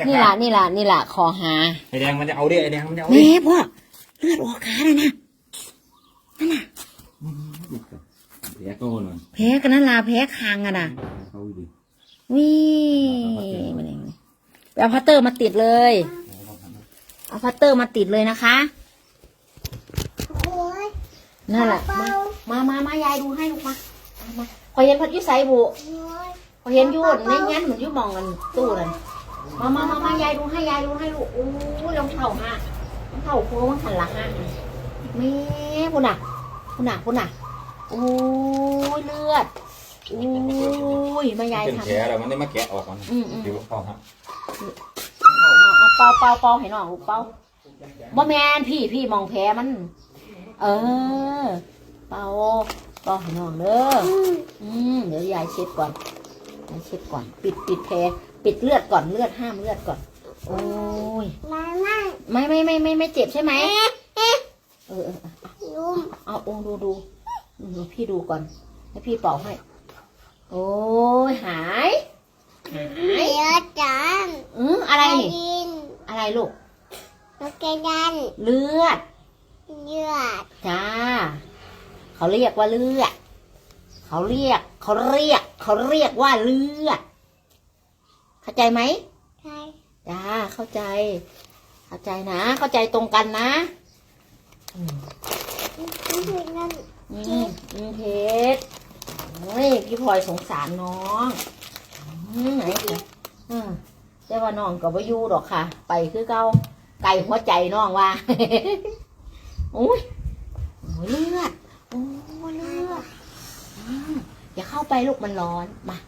จะนี่ขาล่ะดนี่ล่ะนี่ล่ะคอหาไอแดงมันจะเอาดิไอแดงมันจะเอาแม่ดิพ่อเลือดออกขาเลยนะเดี๋ยวโก้หน่อยแพ้กันนั่นล่ะแพ้คางอะนะเขาดิวิมาเลยไปเอาพัตเตอร์มาติดเลยเอาพัตเตอร์มาติดเลยนะคะโอ้ยนั่นแหละมามามามายายดูให้ลูกมาเอามาพอเห็นพัดอยุไซบุโอ้ยพอเห็นอยูนในงั้นเหมือนอยูมองกันตู้นั่น มามามามายายดูให้ยายดูให้ลูกโอ้ยรองเท้าฮะรองเท้าโค้งหันหลังฮะแม่พุ่นน่ะพุ่นน่ะพุ่นน่ะโอ้ยเลือดโอ้ยมายายเป็นทำ แผลแล้วมันได้มาแกะออกมันอืมอืมเดี๋ยวพ่อครับเอาเอาเป่าเป่าเป่าให้น้องลูกเป่าบ่แมนพี่พี่มองแพ้มัน เออ เป่าเป่าให้น้องเด้ออืมอืมเดี๋ยวยายเช็ดก่อนยายเช็ดก่อน ปิดปิดแผล ปิดเลือดก่อนเลือดห้ามเลือดก่อน โอ้ยมามาไม่ไม่ไม่ไม่ไม่เจ็บใช่ไหมเออเออเออลุงเอาโอ้ดูดูอืมพี่ดูก่อนให้พี่เป่าให้ โอ้ยหายหายเดี๋ยวจันอืมอะไรนี่ดินอะไรลูกนกกระดันเลือดเยือด จ้า เขาเรียกว่าเลือด เขาเรียก เขาเรียก เขาเรียกว่าเลือด เข้าใจไหมใช่จ้าเข้าใจ เข้าใจนะ เข้าใจตรงกันนะอืมนี่คือนั่นอืมอืมเพชรโอ้ยพี่พลอยสงสารน้องอืมไหนสิอืมแต่ว่าน้องก็บ่อยู่ดอกค่ะ ไปคือเก่าไก่หัวใจน้องว่าโอ้ยโอ้ยเลือดโอ้ยเลือดอืมอย่าเข้าไปลูกมันร้อนมาออก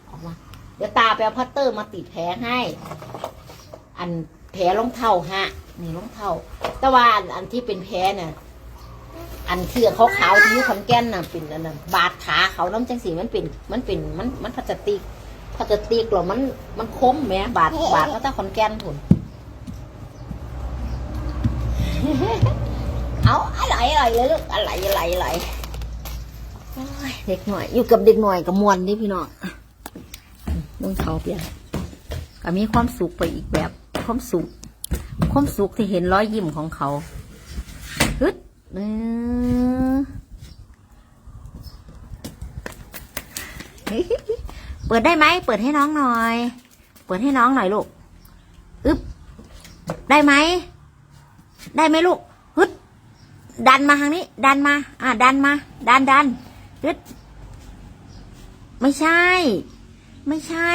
มา เดี๋ยวตาไปเอาพัตเตอร์มาติดแผลให้ อันแผลรองเท้าฮะ นี่รองเท้าแต่ว่าอันอันที่เป็นแผลเนี่ยอันเทือกขาวๆที่อยู่ขอนแก่นน่ะเป็นอันนั้นบาดขาเขาน้ำจังสีมันเป็นมันเป็นมันมันพลาสติกพลาสติกหรอมันมันคมแหมบาดบาดก็ตาขอนแก่นผุน เอาอะไรอะไรเลยลูกอะไรอะไรอะไรโอ้ยเด็กหน่อย อยู่กับเด็กหน่อยกับมวนนี่พี่น้อง น้องเขาเปลี่ยนก็มีความสุขไปอีกแบบ ความสุข ความสุขที่เห็นรอยยิ้มของเขาฮึดเออเปิดได้ไหม เปิดให้น้องหน่อย เปิดให้น้องหน่อยลูก อึ๊บ ได้ไหม ได้ไหมลูก ฮึด ดันมาทางนี้ ดันมา อ่าดันมา ดันดันฮึด ไม่ใช่ ไม่ใช่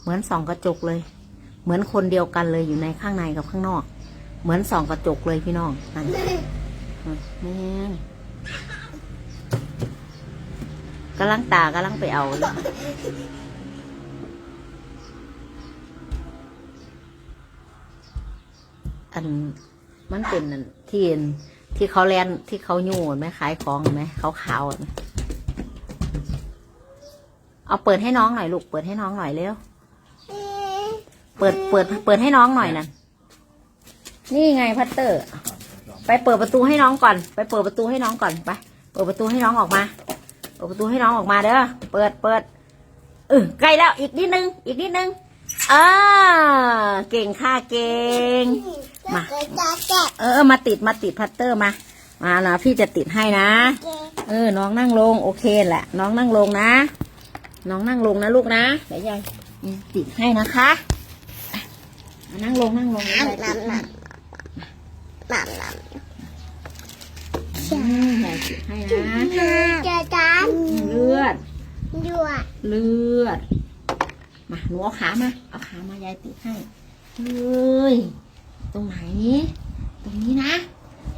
เหมือนส่องกระจกเลย เหมือนคนเดียวกันเลยอยู่ในข้างในกับข้างนอก เหมือนส่องกระจกเลยพี่น้องนั่นแม่งกำลังตากำลังไปเอาอันมันเป็นอันที่อัน ที่เขาแลนที่เขาโยนไหมขายของเห็นไหมเขาขาวๆเห็นไหมเอาเปิดให้น้องหน่อยลูกเปิดให้น้องหน่อยเร็วเอ๊ะเปิดเปิดเปิดให้น้องหน่อยนะนี่ไงพัตเตอร์ ไปเปิดประตูให้น้องก่อน ไปเปิดประตูให้น้องก่อนไปเปิดประตูให้น้องออกมาเปิดประตูให้น้องออกมาเด้อเปิดเปิดเออใกล้แล้วอีกนิดนึง อีกนิดนึงอ่าเก่งค่ะเก่ง มาเดี๋ยวจะแกะเออ มาติดมาติดพัตเตอร์มา มานะพี่จะติดให้นะแกะเออ น้องนั่งลง โอเคแหละ น้องนั่งลงนะ น้องนั่งลงนะลูกนะ เดี๋ยวยายอืมติดให้นะคะอะนั่งลงนั่งลงยายติดให้หลับหลับอืมยายติดให้นะเจอจันเลือดหยวดเลือด มาหนูเอาขามา เอาขามายายติดให้เฮ้ย ตรงไหน ตรงนี้นะ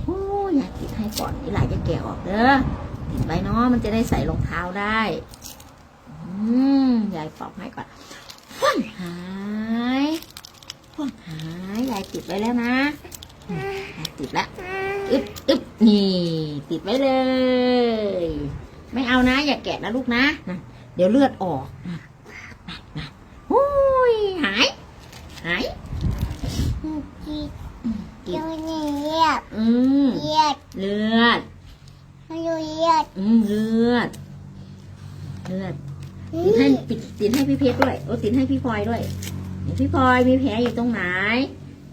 โอ้ยยายติดให้ก่อนนี่หลายจะแกะออกเด้อติดไว้เนาะมันจะได้ใส่รองเท้าได้อืมยายปอกให้ก่อนพ่นหายพ่นหายยายติดไว้แล้วนะติดแล้วอึบอึบนี่ ติดไว้เลย ไม่เอานะ อย่าแกะนะลูกนะนะเดี๋ยวเลือดออกนะนะนะหุยหาย หาย กีกิเดี๋นยวนี้เรียบอืมเรียบเลือดไม่อยู่เยียดอืมเลือด เลือดติดให้ติดติดให้พี่เพชรด้วยโอ้ติดให้พี่พลอยด้วยไหนพี่พลอยมีแผลอยู่ตรงไหน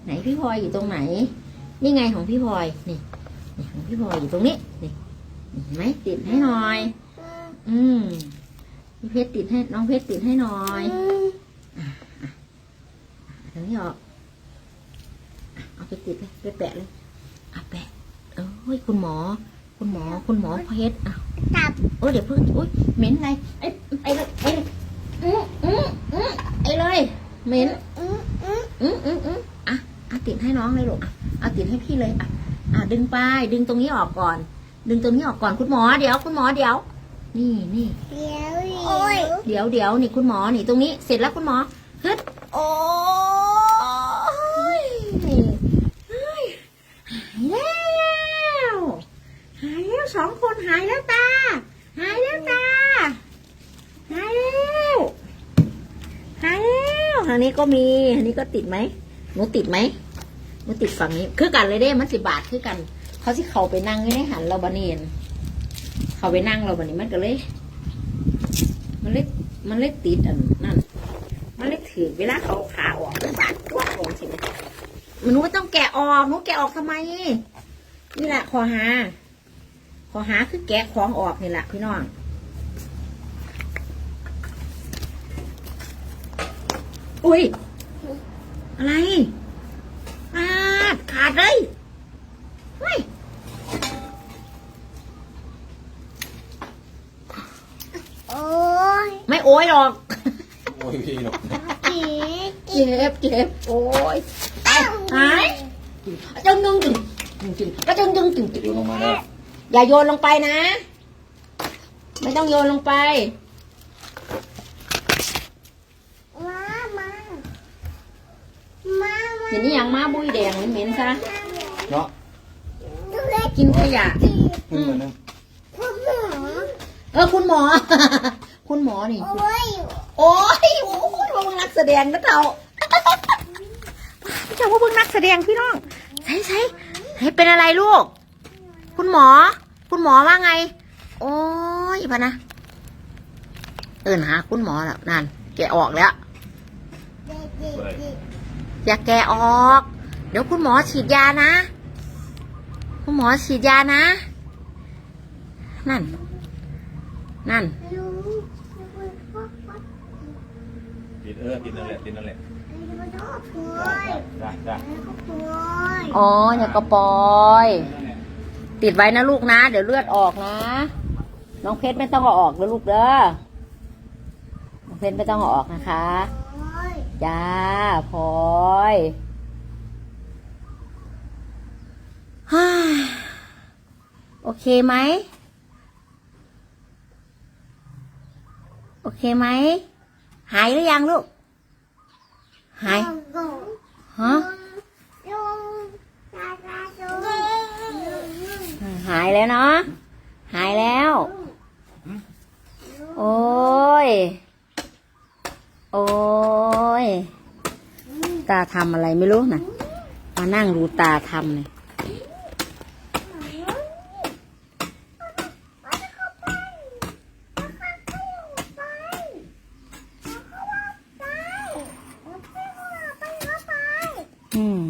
ไหนพี่พลอยอยู่ตรงไหน นี่ไงของพี่พลอยนี่นี่ของพี่พลอยอยู่ตรงนี้นี่เห็นไหมติดให้หน่อย อืมพี่เพชรติดให้น้องเพชรติดให้หน่อยตรงนี้ออกอะ เอาไปติดเลยไปแปะเลยอะแปะเอ้ยคุณหมอ คุณหมอคุณหมอเพชรอะตับโอ้ยเดี๋ยวเพิ่งโอ้ยเหม็นอะไรไอ้ไอ้เลยไอ้เลยอืมอืมอืมไอ้เลยเหม็นอืมอืมอืมอืมอืมอะเอาติดให้น้องเลยลูกอะเอาติดให้พี่เลยอะอะดึงไปดึงตรงนี้ออกก่อน ดึงตรงนี้ออกก่อนคุณหมอเดี๋ยวคุณหมอเดี๋ยว นี่นี่เดี๋ยวโอ้ยเดี๋ยวเดี๋ยวนี่คุณหมอนี่ตรงนี้เสร็จแล้วคุณหมอฮึดโอ้ยเฮ้ยหายแล้ว สองคนหายแล้วตา หายแล้วตา หายแล้ว หายแล้วทางนี้ก็มีทางนี้ก็ติดไหมหนูติดไหมหนูติดฝั่งนี้ คือกันเลยเด้ มันสิบาทคือกัน เขาสิเขาไปนั่งอยู่หันเราบะเนียนเขาไปนั่งเราบะนี้มันก็เลย มันเล็กมันเล็กติดอันนั่น มันเล็กถือเวลาเขาขาออกมันบาดตัวของสิมันหนูไม่ต้องแกะออกหนูแกะออกทำไม นี่แหละขอหา อหาคือแกะของออกนี่แหละพี่น้องอุ้ย อะไรขาดขาดเลยเฮ้ยโอ้ยไม่โอ้ยหรอกโอ้ยพี่หรอกจีเจ็บเจ็บโอ้ยไปหายจึงจึงจึงจึงจึงก็จึงจึงจึงจึงโยนลงมาแล้ว อย่าโยนลงไปนะ ไม่ต้องโยนลงไป มามามามาเห็นนี่ยังมาบุยแดงเหม็นๆซะ เนาะดูเล็กกินขยะ จีขึ้นมานึงคุณหมอเออคุณหมอ คุณหมอนี่ โอ้ยโอ้ยโอ้ยพวกมึงนักแสดงนะเต่าพี่เจ้าพวกมึงนักแสดงพี่น้องใช่ใช่ให้เป็นอะไรลูก คุณหมอ คุณหมอว่าไง โอ้ยพะนะ เอินหาคุณหมอแล้วนั่น แกะออกแล้วเด็กเด็กเด็กอย่าแกะออก เดี๋ยวคุณหมอฉีดยานะ คุณหมอฉีดยานะ นั่น นั่นลุงปิดเออปิดนั่นแหละปิดนั่นแหละมาชอบป่วได้ยได้ได้ป่วยอ๋ออย่ากระปอย ติดไว้นะลูกนะ เดี๋ยวเลือดออกนะ น้องเพชรไม่ต้องเอาออกนะลูกเด้อ น้องเพชรไม่ต้องเอาออกนะคะจ้าพลอยฮ่าโอเคไหม โอเคไหม หายหรือยังลูก หาย ฮะ ลุงตาตาลุง หายแล้วเนาะหายแล้ว โอ้ย โอ้ย ตาทำอะไรไม่รู้นะมานั่งดูตาทำเลยอืม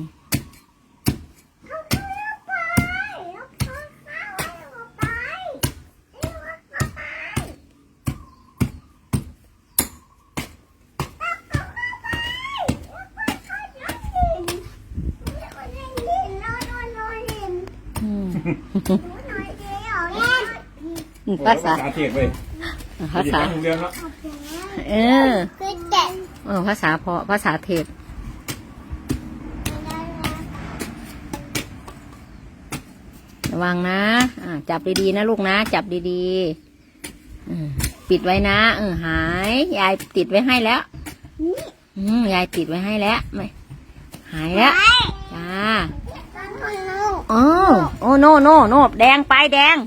ภาษาภาษาเทียบเว้ยภาษาอยู่ในเรื่องแล้วเออคือแกะเออภาษาพอภาษาเทศระวังนะอ่าจับดีๆนะลูกนะ จับดีๆอืมปิดไว้นะเออหาย ยายติดไว้ให้แล้วอืมยายติดไว้ให้แล้วไม่หายแล้วจ้า โอ้โอ้โนโนโนแดงไปแดง